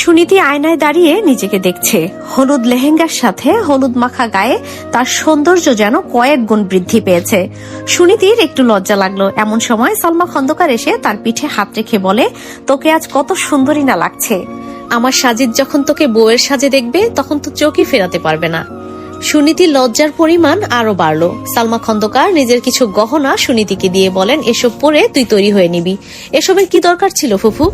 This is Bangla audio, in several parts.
সুনীতি আয়নায় দাঁড়িয়ে নিজেকে দেখছে। হলুদ লেহেঙ্গার সাথে হলুদ মাখা গায়ে তার সৌন্দর্য যেন কয়েক গুণ বৃদ্ধি পেয়েছে। সুনীতির একটু লজ্জা লাগল। এমন সময় সালমা খন্দকার এসে তার পিঠে হাত রেখে বলে, তোকে আজ কত সুন্দরী না লাগছে। আমার সাজিদ যখন তোকে বউয়ের সাজে দেখবে, তখন তো চোখই ফেরাতে পারবে না। সুনীতি লজ্জার পরিমাণ আরও বাড়লো। সালমা খন্দকার নিজের কিছু গহনা সুনীতিকে দিয়ে বলেন, এসব পরে তুই তৈরি হয়ে নিবি। এসবের কি দরকার ছিল ফুফু?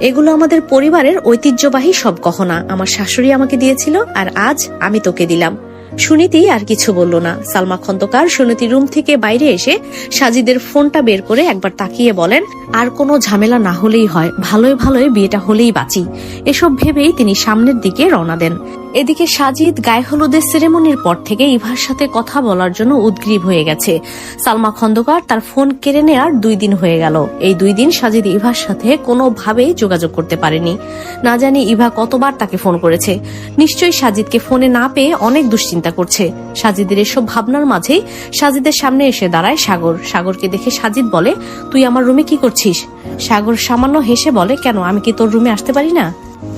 এগুলো আমাদের পরিবারের ঐতিহ্যবাহী সব গহনা। আমার শাশুড়ি আমাকে দিয়েছিল আর আজ আমি তোকে দিলাম। সুনীতি আর কিছু বলল না। সালমা খন্দকার সুনীতি রুম থেকে বাইরে এসে সাজিদের ফোনটা বের করে একবার তাকিয়ে বলেন, আর কোনো ঝামেলা না হলেই হয়। ভালোই ভালোই বিয়েটা হলেই বাঁচি। এসব ভেবেই তিনি সামনের দিকে রওনা দেন। এদিকে সাজিদ গায়ে হলুদের সেরেমনির পর থেকে ইভার সাথে কথা বলার জন্য উদ্গ্রীব হয়ে গেছে। সালমা খন্দকার তার ফোন কেড়ে নেওয়ার দুই দিন হয়ে গেল। এই দুই দিন সাজিদ ইভার সাথে কোনোভাবেই যোগাযোগ করতে পারেনি। না জানি ইভা কতবার তাকে ফোন করেছে। নিশ্চয়ই সাজিদকে ফোনে না পেয়ে অনেক দুশ্চিন্তা করছে। সাজিদের এসব ভাবনার মাঝেই সাজিদের সামনে এসে দাঁড়ায় সাগর। সাগরকে দেখে সাজিদ বলে, তুই আমার রুমে কি করছিস? সাগর সামান্য হেসে বলে, কেন, আমি কি তোর রুমে আসতে পারি না?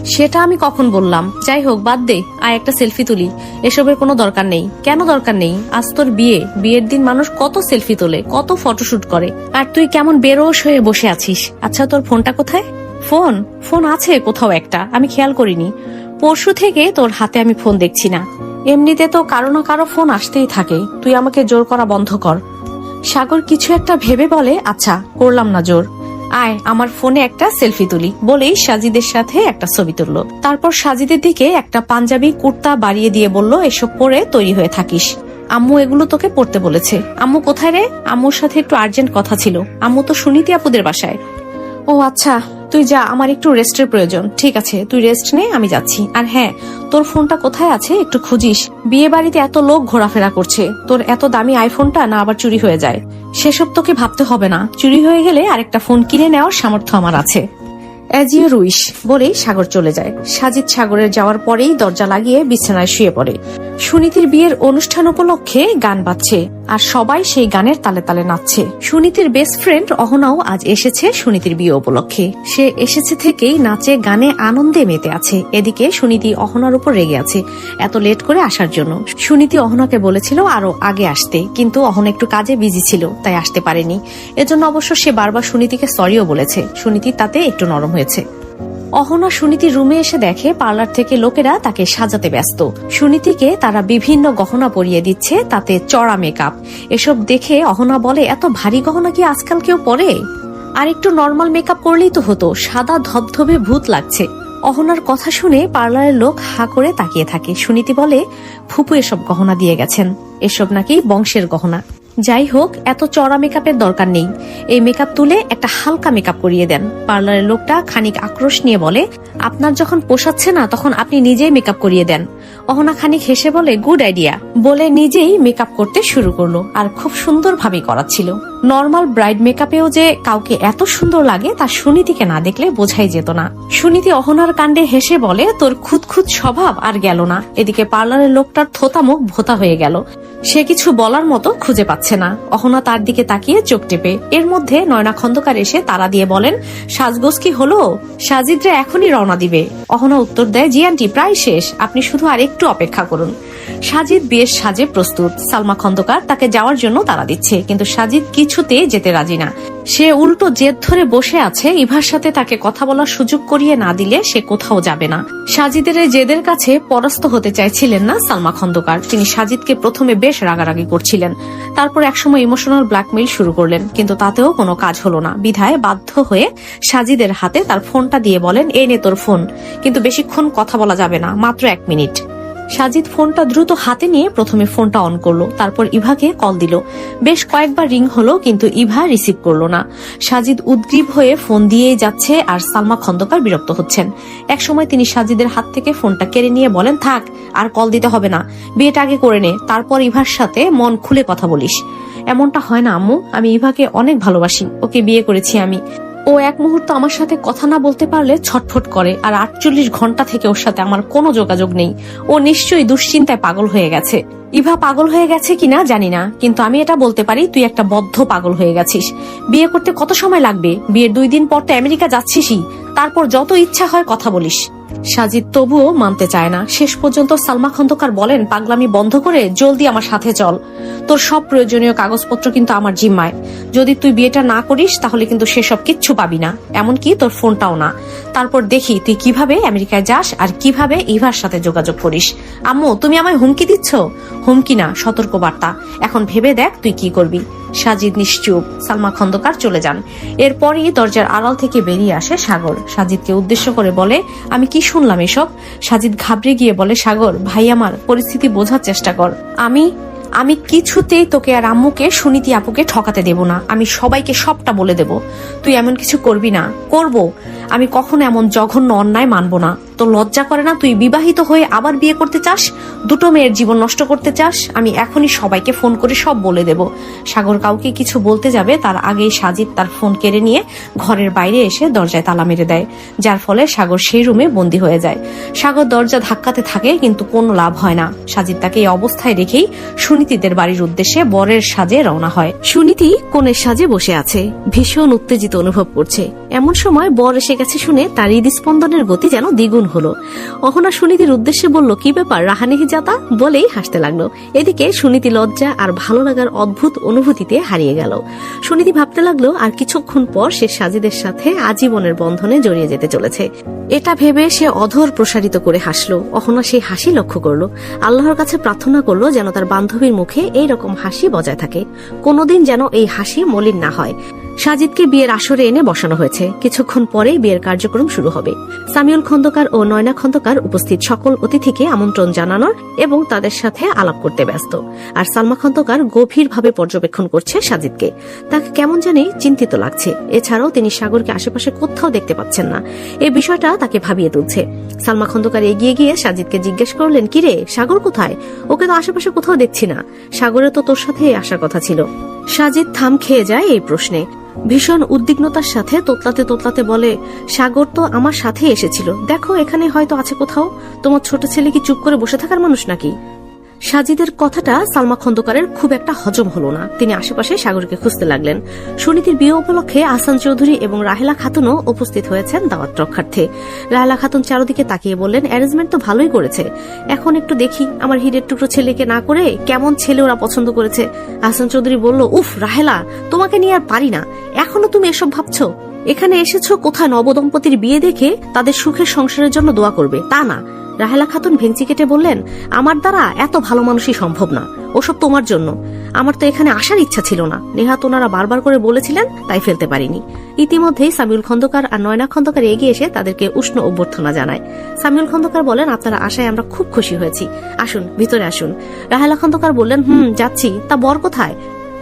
সেটা আমি কখন বললাম? যাই হোক বাদ দে, আয় একটা সেলফি তুলি। এসবের কোনো দরকার নেই। কেন দরকার নেই? আজ তোর বিয়ে। বিয়ের দিন মানুষ কত সেলফি তোলে, কত ফটোশুট করে। আর তুই কেমন বেরোস হয়ে বসে আছিস? আচ্ছা তোর ফোনটা কোথায়? ফোন? ফোন আছে কোথাও একটা, আমি খেয়াল করিনি। পরশু থেকে তোর হাতে আমি ফোন দেখছি না। এমনিতে তো কারও না কারও ফোন আসতেই থাকে। তুই আমাকে জোর করা বন্ধ কর। সাগর কিছু একটা ভেবে বলে আচ্ছা করলাম না জোর। আয়, আমার ফোনে একটা সেলফি তুলি। বলেই সাজিদের সাথে একটা ছবি তুললো। তারপর সাজিদের দিকে একটা পাঞ্জাবি কুর্তা বাড়িয়ে দিয়ে বলল, এসব পরে তৈরি হয়ে থাকিস। আম্মু এগুলো তোকে পড়তে বলেছে। আম্মু, কোথায় রে? আম্মুর সাথে একটু আর্জেন্ট কথা ছিল। আম্মু তো সুনীতি আপুদের বাসায়। ও আচ্ছা তুই যা, আমার একটু রেস্টের প্রয়োজন। ঠিক আছে, তুই রেস্ট নে, আমি যাচ্ছি। আর হ্যাঁ তোর ফোনটা কোথায় আছে একটু খুঁজিস। বিয়ে বাড়িতে এত লোক ঘোরাফেরা করছে। তোর এত দামি আইফোনটা না আবার চুরি হয়ে যায়। সেসব তোকে ভাবতে হবে না। চুরি হয়ে গেলে আরেকটা ফোন কিনে নেওয়ার সামর্থ্য আমার আছে। অ্যাজিও রুইশ বলেই সাগর চলে যায়। সাজিদ সাগরের যাওয়ার পরেই দরজা লাগিয়ে বিছানায় শুয়ে পড়ে। সুনীতির বিয়ের অনুষ্ঠান উপলক্ষে গান বাজছে, আর সবাই সেই গানের তালে তালে নাচছে। সুনীতির বেস্ট ফ্রেন্ড অহনাও আজ এসেছে সুনীতির বিয়ে উপলক্ষে। সে এসেছে থেকেই নাচে, গানে আনন্দে মেতে আছে। এদিকে সুনীতি অহনার উপর রেগে আছে এত লেট করে আসার জন্য। সুনীতি অহনাকে বলেছিল আরও আগে আসতে, কিন্তু অহনা একটু কাজে বিজি ছিল, তাই আসতে পারেনি। এজন্য অবশ্য সে বারবার সুনীতিকে সরিও বলেছে। সুনীতি তাতে একটু নরম হয়েছে। অহনা সুনীতি রুমে এসে দেখে পার্লার থেকে লোকেরা তাকে সাজাতে ব্যস্ত। সুনীতিকে তারা বিভিন্ন গহনা পরিয়ে দিচ্ছে, তাতে চড়া মেকআপ। এসব দেখে অহনা বলে, এত ভারী গহনা কি আজকাল কেউ পরে? আর একটু নর্মাল মেকআপ করলেই তো হতো, সাদা ধবধবে ভূত লাগছে। অহনার কথা শুনে পার্লারের লোক হা করে তাকিয়ে থাকে। সুনীতি বলে, ফুপু এসব গহনা দিয়ে গেছেন। এসব নাকি বংশের গহনা। যাই হোক, এত চড়া মেকআপের দরকার নেই। এই মেকআপ তুলে একটা হালকা মেকআপ করিয়ে দেন। পার্লারের লোকটা খানিক আক্রোশ নিয়ে বলে, আপনার যখন পোষাচ্ছে না, তখন আপনি নিজেই মেকআপ করিয়ে দেন। অহনা খানিক হেসে বলে, গুড আইডিয়া। বলে নিজেই মেকআপ করতে শুরু করল আর খুব সুন্দরভাবে করাচ্ছিল। নর্মাল ব্রাইড মেকআপেও যে কাউকে এত সুন্দর লাগে তা সুনীতিকে না দেখলে বোঝাই যেত না। সুনীতি অহনার কাণ্ডে হেসে বলে, তোর খুঁতখুত স্বভাব আর গেল না। এদিকে পার্লারের লোকটার থোতা মুখ ভোতা হয়ে গেল। সে কিছু বলার মতো খুঁজে পাচ্ছে না। অহনা তার দিকে তাকিয়ে চোখ টেপে। এর মধ্যে নয়না খন্দকার এসে তারা দিয়ে বলেন, সাজগোজ কি হলো? সাজিদরা এখনই রওনা দিবে। অহনা উত্তর দেয়, জি আন্টি, প্রায় শেষ। আপনি শুধু আর একটু অপেক্ষা করুন। সাজিদ বিয়ের সাজে প্রস্তুত। সালমা খন্দকার তাকে যাওয়ার জন্য তারা দিচ্ছে, কিন্তু সাজিদ কিছুতে যেতে রাজি না। সে উল্টো জেদ ধরে বসে আছে, ইভার সাথে তাকে কথা বলার সুযোগ করিয়ে না দিলে সে কোথাও যাবে না। সাজিদের জেদের কাছে পরাস্ত হতে চাইছিলেন না সালমা খন্দকার। তিনি সাজিদকে প্রথমে বেশ রাগারাগি করছিলেন। তারপর একসময় ইমোশনাল ব্ল্যাকমেইল শুরু করলেন, কিন্তু তাতেও কোনো কাজ হলো না। বিধায় বাধ্য হয়ে সাজিদের হাতে তার ফোনটা দিয়ে বলেন এই নে তোর ফোন। কিন্তু বেশিক্ষণ কথা বলা যাবে না, মাত্র এক মিনিট। সাজিদ ফোনটা দ্রুত হাতে নিয়ে প্রথমে ফোনটা অন করল, তারপর ইভাকে কল দিল। বেশ কয়েকবার রিং হলো, কিন্তু ইভা রিসিভ করল না। সাজিদ উদ্গ্রীব হয়ে ফোন দিয়েই যাচ্ছে আর সালমা খন্দকার বিরক্ত হচ্ছেন। একসময় তিনি সাজিদের হাত থেকে ফোনটা কেড়ে নিয়ে বলেন, থাক, আর কল দিতে হবে না। বিয়েটা আগে করে নে, তারপর ইভার সাথে মন খুলে কথা বলিস। এমনটা হয় না, আম্মু। আমি ইভাকে অনেক ভালোবাসি। ওকে বিয়ে করেছি আমি। ও এক মুহূর্ত আমার সাথে কথা না বলতে পারলে ছটফট করে, আর আটচল্লিশ ঘণ্টা থেকে ওর সাথে আমার কোনো যোগাযোগ নেই। ও নিশ্চয়ই দুশ্চিন্তায় পাগল হয়ে গেছে। ইভা পাগল হয়ে গেছে কিনা জানি না, কিন্তু আমি এটা বলতে পারি, তুই একটা বদ্ধ পাগল হয়ে গেছিস। বিয়ে করতে কত সময় লাগবে? বিয়ের দুই দিন পর তো আমেরিকা যাচ্ছিসই, তারপর যত ইচ্ছা হয় কথা বলিস। সাজিদ তবুও মানতে চায় না। শেষ পর্যন্ত সালমা খন্দকার বলেন, পাগলামি বন্ধ করে জলদি আমার সাথে চল। তোর সব প্রয়োজনীয় কাগজপত্র কিন্তু আমার জিম্মায়। যদি তুই বিয়েটা না করিস, তাহলে কিন্তু সেসব কিচ্ছু পাবি না। এমনকি তোর ফোনটাও না। তারপর দেখি, তুই কীভাবে আমেরিকায় যাস আর কীভাবে ইভার সাথে যোগাযোগ করিস। আম্মু, তুমি আমায় হুমকি দিচ্ছ? হুমকি না সতর্ক বার্তা এখন ভেবে দেখ তুই কি করবি। সাজিদ নিশ্চুপ, সালমা খন্দকার চলে যান। এরপরই দরজার আড়াল থেকে বেরিয়ে আসে সাগর। সাজিদকে উদ্দেশ্য করে বলে, আমি কি শুনলাম এসব? সাজিদ ঘাবড়ে গিয়ে বলে, সাগর, ভাই আমার, পরিস্থিতি বোঝার চেষ্টা কর। আমি আমি কিছুতেই তোকে আর আম্মুকে, সুনীতি আপুকে ঠকাতে দেব না। আমি সবাইকে সবটা বলে দেব। তুই এমন কিছু করবি না। করব। আমি কখনো এমন জঘন্য অন্যায় মানব না। তো লজ্জা করে না তুই বিবাহিত হয়ে আবার বিয়ে করতে চাস? দুটো মেয়ের জীবন নষ্ট করতে চাস? আমি এখনই সবাইকে ফোন করে সব বলে দেব। সাগর কাউকে কিছু বলতে যাবে, তার আগেই সাজিদ তার ফোন কেড়ে নিয়ে ঘরের বাইরে এসে দরজায় তালা মেরে দেয়, যার ফলে সাগর সেই রুমে বন্দী হয়ে যায়। সাগর দরজা ধাক্কাতে থাকে, কিন্তু কোনো লাভ হয় না। সাজিদ তাকে এই অবস্থায় রেখেই সুনীতিদের বাড়ির উদ্দেশ্যে বরের সাজে রওনা হয়। সুনীতি কোণের সাজে বসে আছে, ভীষণ উত্তেজিত অনুভব করছে। এমন সময় বর এসে গেছে শুনে তার হৃদস্পন্দনের গতি যেন দ্বিগুণ হলো। অহনা সুনীতির উদ্দেশ্যে বলল, কি ব্যাপার রাহানিহি যাতা বলেই হাসতে লাগল। এদিকে সুনীতি লজ্জা আর ভালো লাগার অদ্ভুত অনুভূতিতে হারিয়ে গেল। সুনীতি ভাবতে লাগল, আর কিছুক্ষণ পর সে সাজিদের সাথে আজীবনের বন্ধনে জড়িয়ে যেতে চলেছে। এটা ভেবে সে অধর প্রসারিত করে হাসলো। অহনা সেই হাসি লক্ষ্য করল। আল্লাহর কাছে প্রার্থনা করল যেন তার বান্ধবীর মুখে এই রকম হাসি বজায় থাকে। কোনোদিন যেন এই হাসি মলিন না হয়। সাজিদকে বিয়ের আসরে এনে বসানো হয়েছে। কিছুক্ষণ পরেই বিয়ের কার্যক্রম শুরু হবে। সামিউল খন্দকার ও নয়না খন্দকার উপস্থিত সকল অতিথিকে আমন্ত্রণ জানানোর এবং তাদের সাথে আলাপ করতে ব্যস্ত। আর সালমা খন্দকার গভীরভাবে পর্যবেক্ষণ করছে সাজিদকে। তাকে কেমন জানি চিন্তিত লাগছে। এছাড়াও তিনি সাগরকে আশেপাশে কোথাও দেখতে পাচ্ছেন না। এই বিষয়টা তাকে ভাবিয়ে তুলছে। সালমা খন্দকার এগিয়ে গিয়ে সাজিদকে জিজ্ঞেস করলেন, কিরে, সাগর কোথায়? ওকে তো আশেপাশে কোথাও দেখছি না। সাগরে তো তোর সাথে আসার কথা ছিল। সাজিদ থাম খেয়ে যায় এই প্রশ্নে। ভীষণ উদ্বিগ্নতার সাথে তোতলাতে তোতলাতে বলে, সাগর তো আমার সাথে এসেছিল। দেখো, এখানে হয়তো আছে কোথাও। তোমার ছোট ছেলে কি চুপ করে বসে থাকার মানুষ নাকি? সাজিদের কথাটা সালমা খন্দকারের খুব একটা হজম হলো না। তিনি আশেপাশে সাগরকে খুঁজতে লাগলেন। সুনীতির বিয়ে উপলক্ষে আসান চৌধুরী এবং রাহেলা খাতুনও উপস্থিত হয়েছেন দাওয়াত রক্ষার্থে। রাহেলা খাতুন চারদিকে তাকিয়ে বললেন অ্যারেঞ্জমেন্ট তো ভালোই করেছে। এখন একটু দেখি আমার হিরের টুকরো ছেলেকে না করে কেমন ছেলে ওরা পছন্দ করেছে। আসান চৌধুরী বলল, উফ, রাহেলা, তোমাকে নিয়ে আর পারি না। এখনও তুমি এসব ভাবছ? এখানে এসেছ কোথায় নবদম্পতির বিয়ে দেখে তাদের সুখের সংসারের জন্য দোয়া করবে। তা না। রাহেলা খাতুন ভেঙচি কেটে বললেন, আমার দ্বারা এত ভালো মানুষই সম্ভব না। ওসব তোমার জন্য। আমার তো এখানে আসার ইচ্ছা ছিল না। নেহাত ওনারা বারবার করে বলেছিলেন, তাই ফেলতে পারিনি। ইতিমধ্যেই সামিউল খন্দকার আর নয়না খন্দকার এগিয়ে এসে তাদেরকে উষ্ণ অভ্যর্থনা জানায়। সামিউল খন্দকার বলেন, আপনারা আশায় আমরা খুব খুশি হয়েছি। আসুন, ভিতরে আসুন। রাহেলা খন্দকার বললেন, হুম, যাচ্ছি। তা বর কোথায়?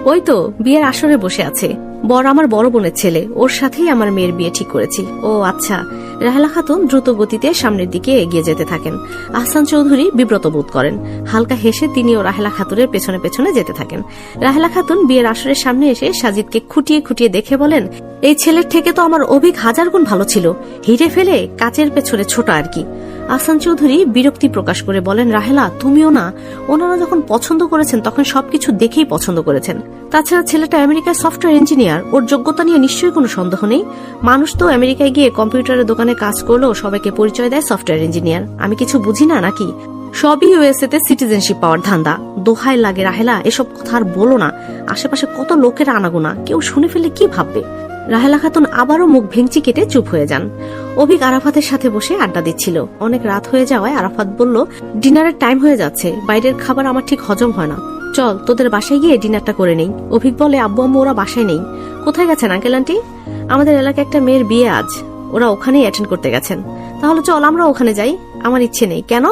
ওই তো, বিয়ের আসরে বসে আছে। বর আমার বড় বোনের ছেলে। ওর সাথেই আমার মেয়ের বিয়ে ঠিক করেছি। ও আচ্ছা। রাহেলা খাতুন দ্রুত গতিতে সামনের দিকে এগিয়ে যেতে থাকেন। আহসান চৌধুরী বিব্রত বোধ করেন। হালকা হেসে তিনিও রাহেলা খাতুনের পেছনে পেছনে যেতে থাকেন। রাহেলা খাতুন বিয়ের আসরের সামনে এসে সাজিদকে খুঁটিয়ে খুঁটিয়ে দেখে বলেন, এই ছেলের থেকে তো আমার অভিক হাজার গুণ ভালো ছিল। হিরে ফেলে কাচের পেছনে ছোট আর কি। আহসান চৌধুরী বিরক্তি প্রকাশ করে বলেন, রাহেলা, তুমিও না। ওনারা যখন পছন্দ করেছেন, তখন সবকিছু দেখেই পছন্দ করেছেন। তাছাড়া ছেলেটা আমেরিকায় সফটওয়্যার ইঞ্জিনিয়ার। ওর যোগ্যতা নিয়ে নিশ্চয়ই কোনো সন্দেহ নেই। মানুষ তো আমেরিকায় গিয়ে কম্পিউটারের দোকানে কাজ করলেও সবাইকে পরিচয় দেয় সফটওয়্যার ইঞ্জিনিয়ার আমি কিছু বুঝি না নাকি? সবই ইউএসএ তে সিটিজেনশিপ পাওয়ার ধান্দা। দোহায় লাগে রাহেলা, এসব কথা আর বলো না। আশেপাশে কত লোকের আনাগোনা, কেউ শুনে ফেলে কি ভাববে? রাহেলা খাতুন আবারও মুখ ভেঙচি কেটে চুপ হয়ে যান। অভিক আরাফাতের সাথে বসে আড্ডা দিচ্ছিল। অনেক রাত হয়ে যাওয়ায় আরাফাত বলল ডিনারের টাইম হয়ে যাচ্ছে। বাইরের খাবার আমার ঠিক হজম হয় না। চল, তোদের বাসায় গিয়ে ডিনারটা করে নেই। অভিক বলে আব্বু আম্মু ওরা বাসায় নেই। কোথায় গেছেন আঙ্কেল আন্টি আমাদের এলাকায় একটা মেয়ের বিয়ে আজ। ওরা ওখানেই অ্যাটেন্ড করতে গেছেন। তাহলে চল, আমরা ওখানে যাই। আমার ইচ্ছে নেই। কেন?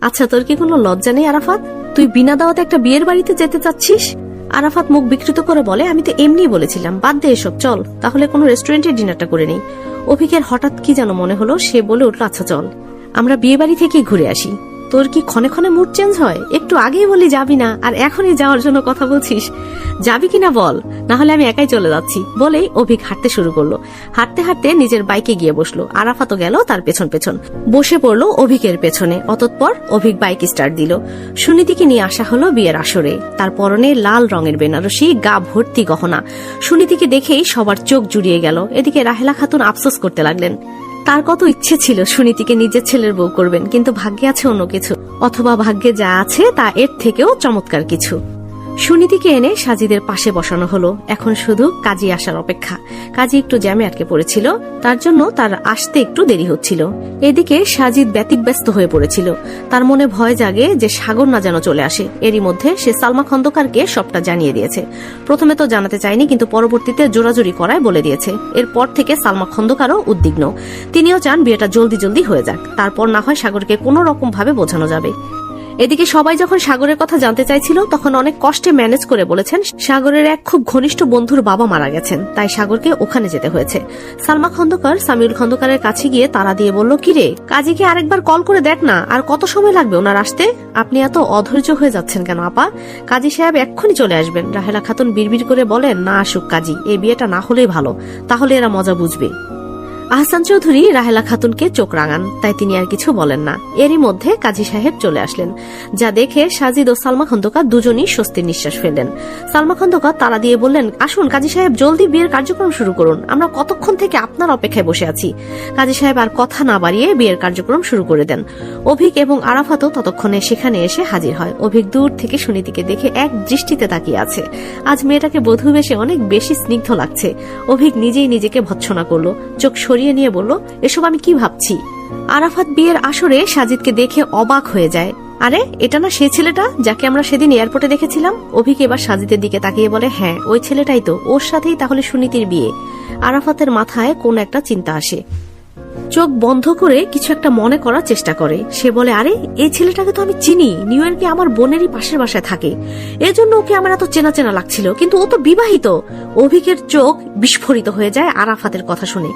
আচ্ছা তোর কি কোনো লজ্জা নেই, আরাফাত? তুই বিনা দাওয়াতে একটা বিয়ের বাড়িতে যেতে চাচ্ছিস? আরাফাত মুখ বিকৃত করে বলে, আমি তো এমনি বলেছিলাম, বাদ দে এসব, চল। তাহলে কোনো রেস্টুরেন্টে ডিনারটা করে নেই। অভিকের হঠাৎ কি যেন মনে হলো, সে বলে উঠল আচ্ছা চল। আমরা বিয়ে বাড়ি থেকেই ঘুরে আসি। তোর কি ক্ষণে ক্ষণে মুড চেঞ্জ হয়? একটু আগেই বলি যাবি না, আর এখনই যাওয়ার জন্য কথা বলছিস। যাবি কিনা বল, না হলে আমি একাই চলে যাচ্ছি, বলেই অভিক হাঁটতে শুরু করল। হাঁটতে হাঁটতে নিজের বাইকে গিয়ে বসল। আরাফাতও গেল তার পেছন পেছন। বসে পড়ল অভিকের পেছনে। অতঃপর অভিক বাইক স্টার্ট দিল। সুনীতিকে নিয়ে আসা হলো বিয়ের আসরে। তার পরনে লাল রঙের বেনারসি, গা ভর্তি গহনা। সুনীতিকে দেখেই সবার চোখ জুড়িয়ে গেল। এদিকে রাহেলা খাতুন আফসোস করতে লাগলেন। তার কত ইচ্ছে ছিল সুনীতিকে নিজের ছেলের বউ করবেন, কিন্তু ভাগ্যে আছে অন্য কিছু। অথবা ভাগ্যে যা আছে তা এর থেকেও চমৎকার কিছু। সুনীতিকে এনে সাজিদের পাশে বসানো হলো। এখন শুধু কাজী আসার অপেক্ষা। কাজী একটু জ্যামে আটকে পড়েছিল, তার জন্য তার আসতে একটু দেরি হচ্ছিল। এদিকে সাজিদ ব্যতিব্যস্ত হয়ে পড়েছিল। তার মনে ভয় জাগে যে সাগর না যেন চলে আসে। এরই মধ্যে সে সালমা খন্দকারকে সবটা জানিয়ে দিয়েছে। প্রথমে তো জানাতে চায়নি, কিন্তু পরবর্তীতে জোরাজুরি করায় বলে দিয়েছে। এরপর থেকে সালমা খন্দকারও উদ্বিগ্ন। তিনিও চান বিয়েটা জলদি জলদি হয়ে যাক। তারপর না হয় সাগরকে কোনো রকম ভাবে বোঝানো যাবে। এদিকে সবাই যখন সাগরের কথা জানতে চাইছিল, তখন অনেক কষ্টে ম্যানেজ করে বলেছেন, সাগরের এক খুব ঘনিষ্ঠ বন্ধুর বাবা মারা গেছেন, তাই সাগরকে ওখানে যেতে হয়েছে। সালমা খন্দকার সামিউল খন্দকারের কাছে গিয়ে তারা দিয়ে বলল কিরে কাজীকে আরেকবার কল করে দেখ না, আর কত সময় লাগবে ওনার আসতে? আপনি এত অধৈর্য হয়ে যাচ্ছেন কেন, আপা? কাজী সাহেব এক্ষুনি চলে আসবেন। রাহেলা খাতুন বিড়বিড় করে বলেন, না আসুক কাজী, এই বিয়েটা না হলেই ভালো, তাহলে এরা মজা বুঝবে। আহসান চৌধুরী রাহেলা খাতুনকে চোখ রাঙান, তাই তিনি আর কিছু বলেন না। এরই মধ্যে কাজী সাহেব চলে আসলেন, যা দেখে সাজিদ ও সালমা খন্দকার দুজনই স্বস্তির নিঃশ্বাস ফেললেন। সালমা খন্দকার তারা দিয়ে বললেন, আসুন, কাজী সাহেব, জলদি বিয়ের কার্যক্রম শুরু করুন। আমরা কতক্ষণ থেকে আপনার অপেক্ষায় বসে আছি? কাজী সাহেব আর কথা না বাড়িয়ে বিয়ের কার্যক্রম শুরু করে দেন। অভিক এবং আরাফাতও ততক্ষণে সেখানে এসে হাজির হয়। অভিক দূর থেকে সুনীতিকে দেখে এক দৃষ্টিতে তাকিয়ে আছে। আজ মেয়েটাকে বধূ বেশে অনেক বেশি স্নিগ্ধ লাগছে। অভিক নিজেই নিজেকে ভৎসনা করল। চোখ সরিয়ে নিয়ে বলল, এসব আমি কি ভাবছি? আরাফাত বিয়ের আসরে সাজিদকে দেখে অবাক হয়ে যায়। আরে, এটা না সে ছেলেটা যাকে আমরা সেদিন এয়ারপোর্টে দেখেছিলাম? অভিক এবার সাজিদের দিকে তাকিয়ে বলে হ্যাঁ ওই ছেলেটাই তো। ওর সাথেই তাহলে সুনীতির বিয়ে। আরাফাতের মাথায় কোন একটা চিন্তা আসে। চোখ বন্ধ করে কিছু একটা মনে করার চেষ্টা করে। সে বলে, আরে, এই ছেলেটাকে তো আমি চিনি। নিউ ইয়র্কে আমার বোনেরই পাশের বাসায় থাকে। এজন্য ওকে আমার এত চেনা চেনা লাগছিল। কিন্তু ও তো বিবাহিত। অভিকের চোখ বিস্ফোরিত হয়ে যায় আরাফাতের কথা শুনে।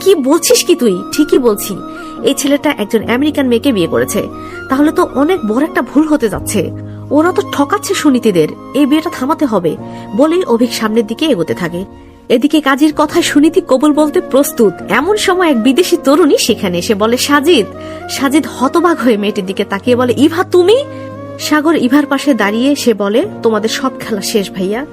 কি বলছিস কি তুই? ঠিকই বলছি। এই ছেলেটা একজন আমেরিকান মেয়েকে বিয়ে করেছে। তাহলে তো অনেক বড় একটা ভুল হতে যাচ্ছে। ওরা তো ঠকাচ্ছে সুনীতিদের। এই বিয়েটা থামাতে হবে বলেই অভিক সামনের দিকে এগোতে থাকে। এদিকে কাজের কথা সুনীতি কবল বলতে প্রস্তুত। এমন সময় এক বিদেশি তরুণী সেখানে এসে বলে, সাজিদ সাজিদ হতবাগ হয়ে মেয়েটির দিকে তাকিয়ে বলে, ইভা, তুমি? সাগর ইভার পাশে দাঁড়িয়ে সে বলে, তোমাদের সব খেলা শেষ, ভাইয়া।